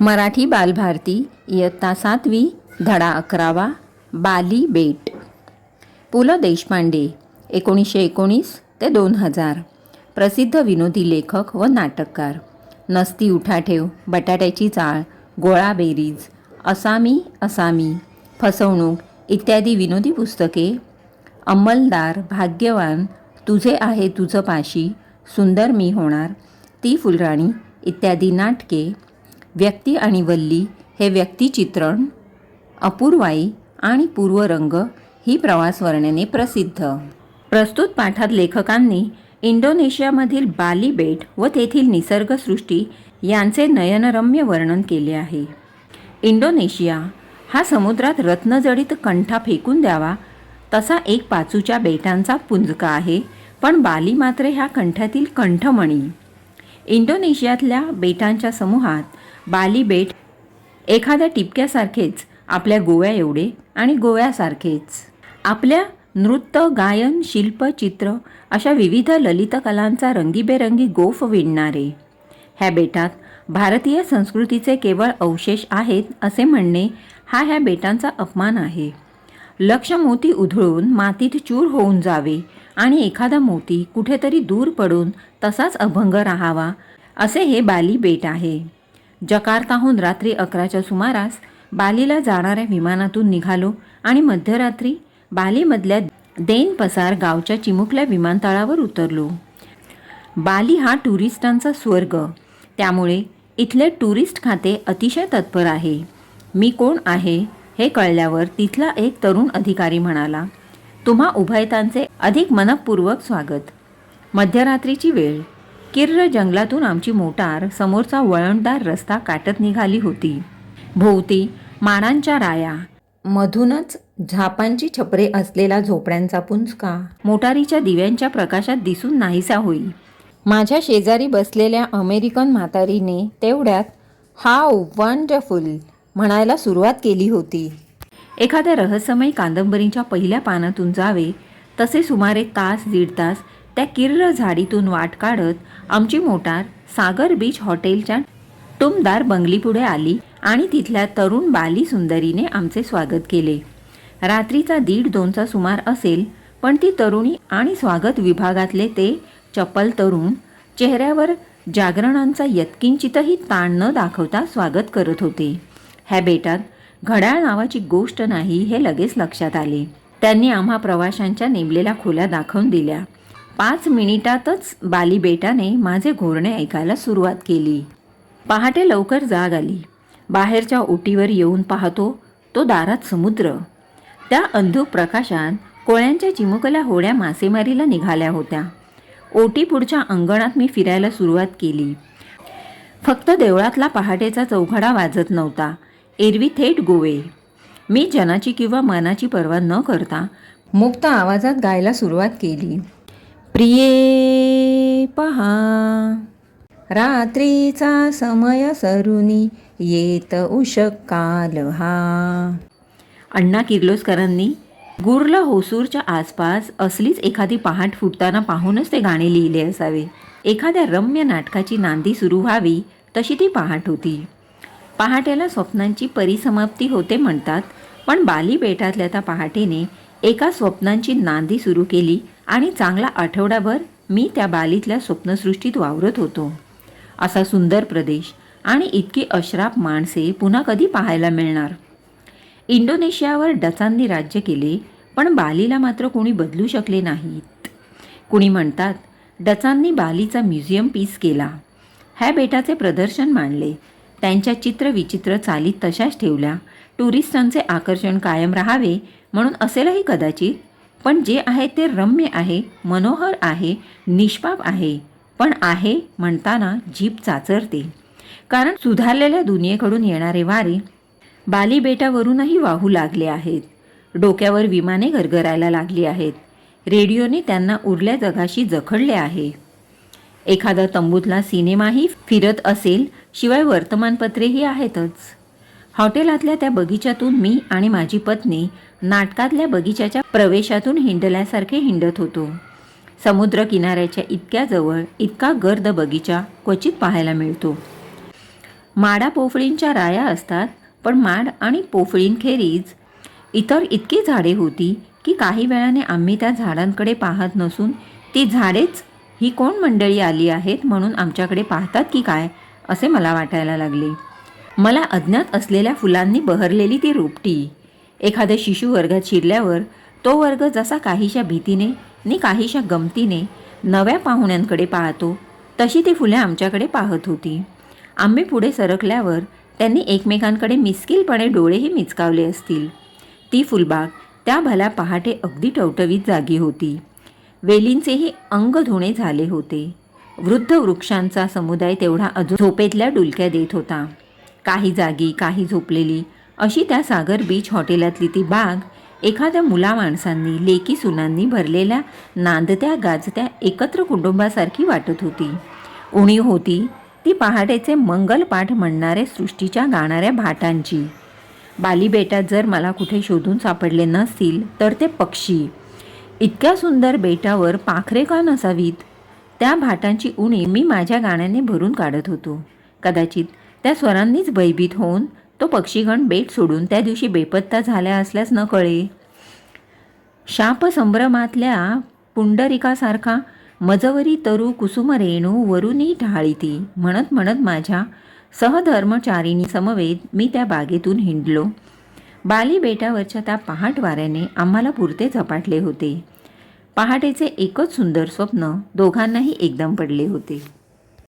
मराठी बालभारती इयत्ता सातवी धडा अकरावा बाली बेट. पु ल देशपांडे एकोणीसशे एकोणीस ते दोन हजार. प्रसिद्ध विनोदी लेखक व नाटककार. नसती उठाठेव बटाट्याची चाळ गोळा बेरीज असामी असामी फसवणूक इत्यादी विनोदी पुस्तके. अंमलदार भाग्यवान तुझे आहे तुझं पाशी सुंदर मी होणार ती फुलराणी इत्यादी नाटके व्यक्ती आणि वल्ली हे व्यक्तिचित्रण अपूर्वाई आणि पूर्वरंग ही प्रवासवर्णने प्रसिद्ध. प्रस्तुत पाठात लेखकांनी इंडोनेशियामधील बाली बेट व तेथील निसर्गसृष्टी यांचे नयनरम्य वर्णन केले आहे. इंडोनेशिया हा समुद्रात रत्नजडित कंठा फेकून द्यावा तसा एक पाचूच्या बेटांचा पुंजका आहे पण बाली मात्र ह्या कंठातील कंठमणी. इंडोनेशियातल्या बेटांच्या समूहात बाली बेट एखाद्या टिपक्यासारखेच आपल्या गोव्या एवढे आणि गोव्यासारखेच. आपल्या नृत्य गायन शिल्प चित्र अशा विविध ललित कलांचा रंगीबेरंगी गोफ विणणारे. ह्या बेटात भारतीय संस्कृतीचे केवळ अवशेष आहेत असे म्हणणे हा ह्या बेटांचा अपमान आहे. लक्ष मोती उधळून मातीत चूर होऊन जावे आणि एखादा मोती कुठेतरी दूर पडून तसाच अभंग राहावा असे हे बाली बेट आहे. जकार्ताहून रात्री अकराच्या सुमारास बालीला जाणाऱ्या विमानातून निघालो आणि मध्यरात्री बालीमधल्या देन पसार गावच्या चिमुकल्या विमानतळावर उतरलो. बाली हा टुरिस्टांचा स्वर्ग. त्यामुळे इथले टुरिस्ट खाते अतिशय तत्पर आहे. मी कोण आहे हे कळल्यावर तिथला एक तरुण अधिकारी म्हणाला तुम्हा उभयतांचे अधिक मनपूर्वक स्वागत. मध्यरात्रीची वेळ. किर्र जंगलातून आमची मोटार समोरचा वळणदार रस्ता काटत निघाली होती. भोवती मानांच्या राया. मधूनच झापांची छपरे असलेला झोपड्यांचा पुंजका. मोटारीच्या दिव्यांच्या प्रकाशात दिसून नाहीसा होई माझ्या शेजारी बसलेल्या अमेरिकन म्हातारीने तेवढ्यात हाव वंडरफुल म्हणायला सुरुवात केली होती. एखाद्या रहस्यमय कादंबरीच्या पहिल्या पानातून जावे तसे सुमारे तास दीड तास त्या किर्र झाडीतून वाट काढत आमची मोटार सागर बीच हॉटेलच्या टुमदार बंगलीपुढे आली आणि तिथल्या तरुण बाली सुंदरीने आमचे स्वागत केले. रात्रीचा दीड दोनचा सुमार असेल पण ती तरुणी आणि स्वागत विभागातले ते चपल तरुण चेहऱ्यावर जागरणांचा यत्किंचितही ताण न दाखवता स्वागत करत होते. ह्या बेटात घड्याळ नावाची गोष्ट नाही हे लगेच लक्षात आले. त्यांनी आम्हा प्रवाशांच्या नेमलेल्या खोल्या दाखवून दिल्या. पाच मिनिटातच बालीबेटाने माझे घोरणे ऐकायला सुरुवात केली. पहाटे लवकर जाग आली. बाहेरच्या ओटीवर येऊन पाहतो तो दारात समुद्र. त्या अंधूक प्रकाशात कोळ्यांच्या चिमुकल्या होड्या मासेमारीला निघाल्या होत्या. ओटी पुढच्या अंगणात मी फिरायला सुरुवात केली. फक्त देवळातला पहाटेचा चौघडा वाजत नव्हता. एरवी थेट गोवे. मी जनाची किंवा मनाची पर्वा न करता मुक्त आवाजात गायला सुरुवात केली. प्रिये पहा. रात्रीचा समय सरुनी येत उषक काल हा. अण्णा किर्लोस्करांनी गुर्ल होसूरच्या आसपास असलीच एखादी पहाट फुटताना पाहूनच ते गाणे लिहिले असावे. एखाद्या रम्य नाटकाची नांदी सुरू व्हावी तशी ती पहाट होती. पहाटेला स्वप्नांची परिसमाप्ती होते म्हणतात पण बाली बेटातल्या त्या पहाटेने एका स्वप्नांची नांदी सुरू केली आणि चांगला आठवडाभर मी त्या बालीतल्या स्वप्नसृष्टीत वावरत होतो. असा सुंदर प्रदेश आणि इतकी अश्राप माणसे पुन्हा कधी पाहायला मिळणार? इंडोनेशियावर डचांनी राज्य केले पण बालीला मात्र कोणी बदलू शकले नाहीत. कुणी म्हणतात डचांनी बालीचा म्युझियम पीस केला. ह्या बेटाचे प्रदर्शन मांडले. त्यांच्या चित्रविचित्र चालीत तशाच ठेवल्या. टुरिस्टांचे आकर्षण कायम राहावे म्हणून असेलही कदाचित. पण जे आहे ते रम्य आहे मनोहर आहे निष्पाप आहे. पण आहे म्हणताना जीभ चाचरते. कारण सुधारलेल्या दुनियेकडून येणारे वारे बाली बेटावरूनही वाहू लागले आहेत. डोक्यावर विमाने गरगरायला लागली आहेत. रेडिओने त्यांना उरल्या जगाशी जखडले आहे. एखादा तंबूतला सिनेमाही फिरत असेल शिवाय वर्तमानपत्रेही आहेतच. हॉटेलातल्या त्या बगीच्यातून मी आणि माझी पत्नी नाटकातल्या बगीच्याच्या प्रवेशातून हिंडल्यासारखे हिंडत होतो. समुद्र किनाऱ्याच्या इतक्या जवळ इतका गर्द बगीचा क्वचित पाहायला मिळतो. माडा पोफळींच्या राया असतात पण माड आणि पोफळींखेरीज इतर इतकी झाडे होती की काही वेळाने आम्ही त्या झाडांकडे पाहत नसून ती झाडेच ही कोण मंडळी आली आहेत म्हणून आमच्याकडे पाहतात की काय असे मला वाटायला लागले. मला अज्ञात असलेल्या फुलांनी बहरलेली ती रोपटी एखाद्या शिशू वर्गात शिरल्यावर तो वर्ग जसा काहीशा भीतीने नि काहीशा गमतीने नव्या पाहुण्यांकडे पाहतो तशी ती फुले आमच्याकडे पाहत होती. आम्ही पुढे सरकल्यावर त्यांनी एकमेकांकडे मिस्किलपणे डोळेही मिचकावले असतील. ती फुलबाग त्या भल्या पहाटे अगदी टवटवीत जागी होती. वेलींचेही अंग धुणे झाले होते. वृद्ध वृक्षांचा समुदाय तेवढा अजून झोपेतल्या डुलक्या देत होता. काही जागी काही झोपलेली अशी त्या सागर बीच हॉटेलातली ती बाग एखाद्या मुला माणसांनी लेकी सुनांनी भरलेल्या नांदत्या गाजत्या एकत्र कुटुंबासारखी वाटत होती. उणीव होती ती पहाटेचे मंगलपाठ म्हणणारे सृष्टीच्या गाणाऱ्या भाटांची. बाली बेटात जर मला कुठे शोधून सापडले नसतील तर ते पक्षी. इतक्या सुंदर बेटावर पाखरे का नसावीत? त्या भाटांची उणी मी माझ्या गाण्याने भरून काढत होतो. कदाचित त्या स्वरांनीच भयभीत होऊन तो पक्षीगण बेट सोडून त्या दिवशी बेपत्ता झाल्या असल्यास न कळे. शाप संभ्रमातल्या पुंडरिकासारखा मजवरी तरु कुसुम रेणू वरुनी ढाळीती. म्हणत म्हणत माझ्या सहधर्मचारिणी समवेत मी त्या बागेतून हिंडलो. बाली बेटावरच्या त्या पहाट वाऱ्याने आम्हाला पुरते झपाटले होते. पहाटेचे एकच सुंदर स्वप्न दोघांनाही एकदम पडले होते.